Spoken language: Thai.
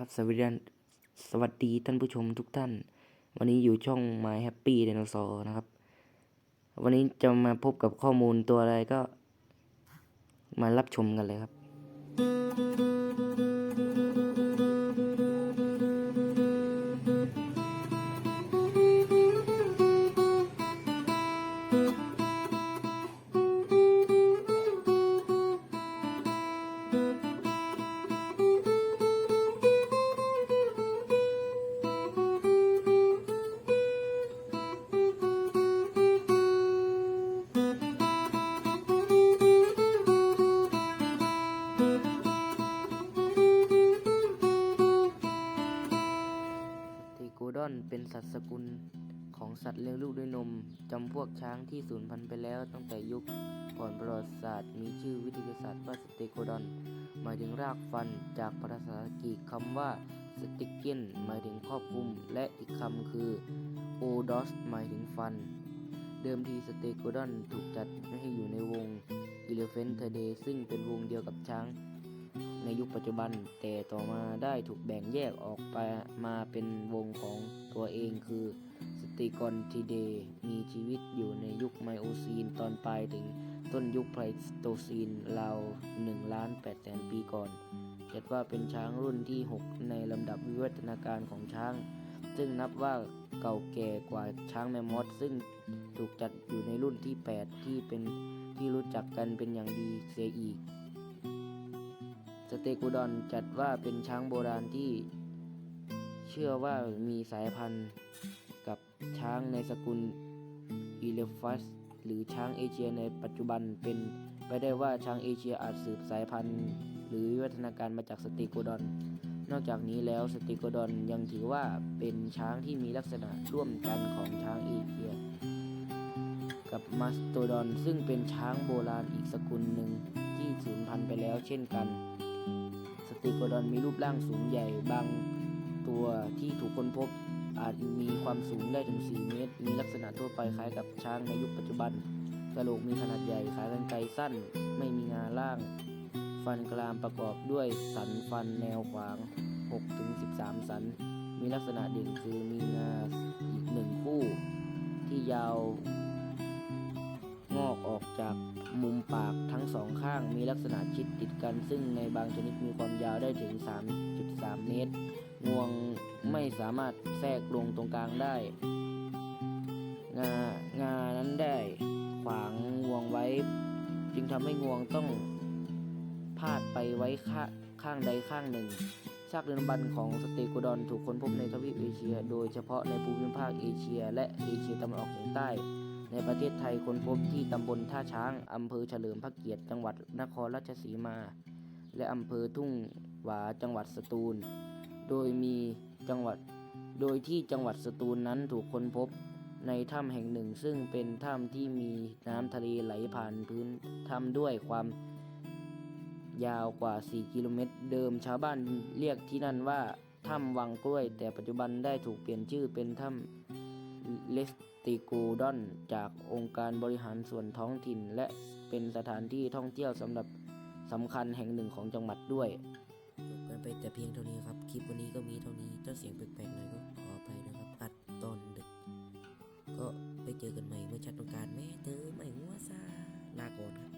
ครับสวัสดีสวัสดีท่านผู้ชมทุกท่าน วันนี้อยู่ช่อง My Happy Dinosaur นะครับ วันนี้จะมาพบกับข้อมูลตัวอะไรก็ มารับชมกันเลยครับที เป็นสัตว์สกุลของสัตว์เลี้ยงลูกด้วยนม จำพวกช้างที่สูญพันธุ์ไปแล้วตั้งแต่ยุคก่อนประวัติศาสตร์ มีชื่อวิทยาศาสตร์ว่าสเตโกดอน หมายถึงรากฟันจากภาษาอังกคำว่าสติกเกนหมายถึงครอบคลุม และอีกคำคือโอดอสหมายถึงฟัน เดิมทีสเตโกดอนถูกจัดให้อยู่ในวง Elephant t e r d a y ซึ่งเป็นวงเดียวกับช้าง ในยุคปัจจุบัน แต่ต่อมาได้ถูกแบ่งแยกออกไปมาเป็นวงของตัวเองคือสติกอนทีเดมีชีวิตอยู่ในยุคไมโอซีนตอนปลายถึงต้นยุคไพลสโตซีนราว1ล้าน8แสนปีก่อนจัดว่าเป็นช้างรุ่นที่ 6 ในลำดับวิวัฒนาการของช้าง ซึ่งนับว่าเก่าแก่กว่าช้างแมมมอสซึ่งถูกจัดอยู่ในรุ่นที่ 8 ที่เป็นที่รู้จักกันเป็นอย่างดีเสียอีก เตกูดอนจัดว่าเป็นช้างโบราณที่ เชื่อว่ามีสายพันธุ์กับช้างในสกุลอีเลฟัสหรือช้างเอเชียในปัจจุบันเป็นไปได้ว่าช้างเอเชียอาจสืบสายพันธุ์ หรือวิวัฒนาการมาจากสเตโกดอน นอกจากนี้แล้วสเตโกดอนยังถือว่าเป็นช้างที่มีลักษณะร่วมกันของช้างเอเชีย กับมาสโตดอนซึ่งเป็นช้างโบราณอีกสกุลหนึ่งที่สูญพันธุ์ไปแล้วเช่นกัน สติโกดอนมีรูปร่างสูงใหญ่บางตัวที่ถูกค้นพบอาจมีความสูงได้ถึง 4 เมตร มีลักษณะทั่วไปคล้ายกับช้างในยุคปัจจุบัน กระโหลกมีขนาดใหญ่ ขากรรไกรสั้น ไม่มีงาล่าง ฟันกรามประกอบด้วยสันฟันแนวขวาง 6-13 สัน มีลักษณะเด่นคือมีงา สองข้างมีลักษณะชิดติดกัน ซึ่งในบางชนิดมีความยาวได้ถึง 3.3 เมตร งวงไม่สามารถแทรกลงตรงกลางได้ งางานั้นได้ขวางงวงไว้ จึงทำให้งวงต้องพาดไปไว้ข้าข้างใดข้างหนึ่งซากเรือนบันของสเตโกดอนถูกค้นพบในทวีปเอเชีย โดยเฉพาะในภูมิภาคเอเชีย และเอเชียตะวันออกเฉียงใต้ ในประเทศไทยค้นพบที่ตำบลท่าช้าง อำเภอเฉลิมพระเกียรติจังหวัดนครราชสีมา และอำเภอทุ่งหวาจังหวัดสตูล โดยมีจังหวัดโดยที่จังหวัดสตูลนั้นถูกค้นพบในถ้ำแห่งหนึ่ง ซึ่งเป็นถ้ำที่มีน้ำทะเลไหลผ่านพื้นถ้ำด้วยความยาวกว่า 4 กิโลเมตร เดิมชาวบ้านเรียกที่นั่นว่าถ้ำวังกล้วย แต่ปัจจุบันได้ถูกเปลี่ยนชื่อเป็นถ้ำ เลสติกูดอน จากองค์การบริหารส่วนท้องถิ่น และเป็นสถานที่ท่องเที่ยวสำหรับสำคัญแห่งหนึ่งของจังหวัดด้วยจบกันไปแต่เพียงเท่านี้ครับ คลิปวันนี้ก็มีเท่านี้ถ้าเสียงแปลกๆหน่อยก็ขออภัยนะครับ อัดตอนดึก ก็ไปเจอกันใหม่เมื่อชัดต้องการแม่เธอไม่หัวซาลาก่อนครับ